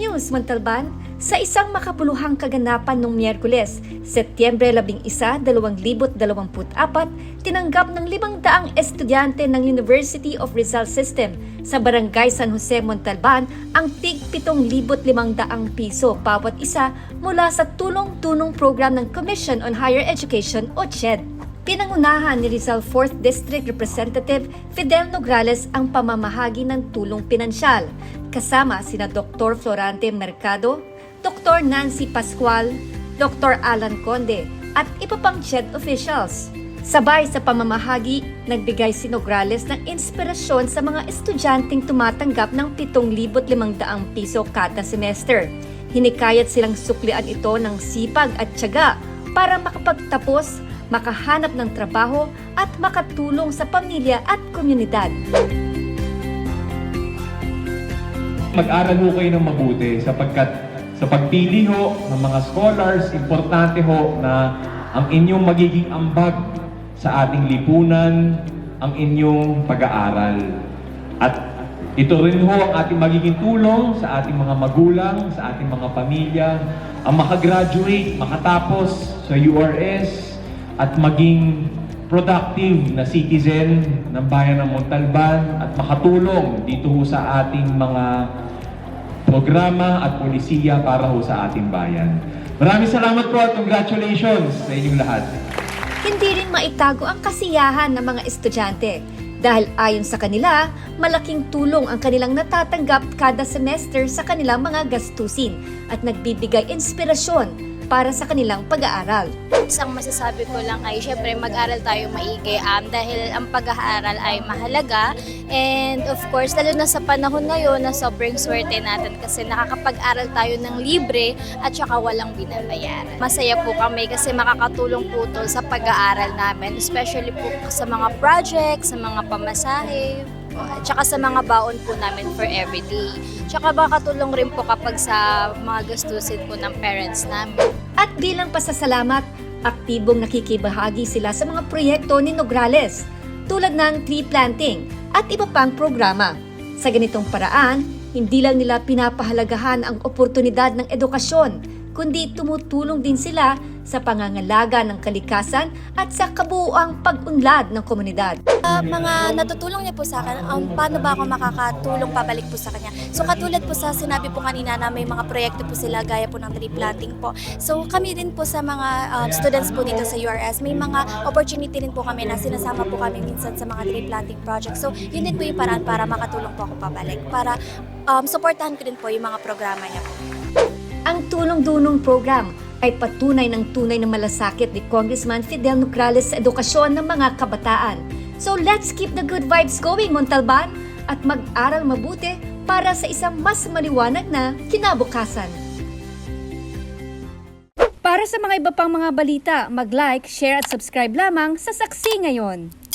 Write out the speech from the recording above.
News Montalban sa isang makabuluhang kaganapan noong Miyerkules, Setyembre 11, 2024, tinanggap ng 500 estudyante ng University of Rizal System sa Barangay San Jose, Montalban ang tig 7,500 piso bawat isa mula sa tulong-tunong program ng Commission on Higher Education o CHED. Pinangunahan ni Rizal 4th District Representative Fidel Nograles ang pamamahagi ng tulong pinansyal, kasama sina Dr. Florante Mercado, Dr. Nancy Pascual, Dr. Alan Conde, at iba pang CHED officials. Sabay sa pamamahagi, nagbigay si Nograles ng inspirasyon sa mga estudyanteng tumatanggap ng 7,500 piso kada semester. Hinikayat silang suklian ito ng sipag at tiyaga para makapagtapos, makahanap ng trabaho at makatulong sa pamilya at komunidad. Mag-aral ho kayo ng mabuti sapagkat sa pagpili ho ng mga scholars, importante ho na ang inyong magiging ambag sa ating lipunan, ang inyong pag-aaral. At ito rin ho ang ating magiging tulong sa ating mga magulang, sa ating mga pamilya, ang makagraduate, makatapos sa URS, at maging productive na citizen ng bayan ng Montalban at makatulong dito sa ating mga programa at polisiya para ho sa ating bayan. Maraming salamat po at congratulations sa inyong lahat. Hindi rin maitago ang kasiyahan ng mga estudyante dahil ayon sa kanila, malaking tulong ang kanilang natatanggap kada semester sa kanilang mga gastusin at nagbibigay inspirasyon para sa kanilang pag-aaral. Isang masasabi ko lang ay syempre mag-aral tayo maigi um, dahil ang pag-aaral ay mahalaga and of course lalo na sa panahon ngayon na sobrang swerte natin kasi nakakapag-aral tayo ng libre at saka walang binabayaran. Masaya po kami kasi makakatulong po to sa pag-aaral namin especially po sa mga projects, sa mga pamasahe, at saka sa mga baon po namin for everyday. Tsaka makakatulong rin po kapag sa mga gastusin po ng parents namin. At bilang pasasalamat, aktibong nakikibahagi sila sa mga proyekto ni Nograles tulad ng tree planting at iba pang programa. Sa ganitong paraan, hindi lang nila pinapahalagahan ang oportunidad ng edukasyon, kundi tumutulong din sila sa pangangalaga ng kalikasan at sa kabuuang pag-unlad ng komunidad. Ah, mga natutulong niya po sa akin, um, paano ba ako makakatulong pabalik po sa kanya. So katulad po sa sinabi po kanina na may mga proyekto po sila gaya po ng tree planting po. So kami din po sa mga um, students po dito sa URS, may mga opportunity rin po kami na sinasama po kami minsan sa mga tree planting project. So yun din po yung paraan para makatulong po ako pabalik. Para um, supportahan ko din po yung mga programa niya po. Ang tulong-dunong program ay patunay ng tunay na malasakit ni Congressman Fidel Nograles sa edukasyon ng mga kabataan. So let's keep the good vibes going, Montalban, at mag-aral mabuti para sa isang mas maliwanag na kinabukasan. Para sa mga iba pang mga balita, mag-like, share at subscribe lamang sa Saksi Ngayon.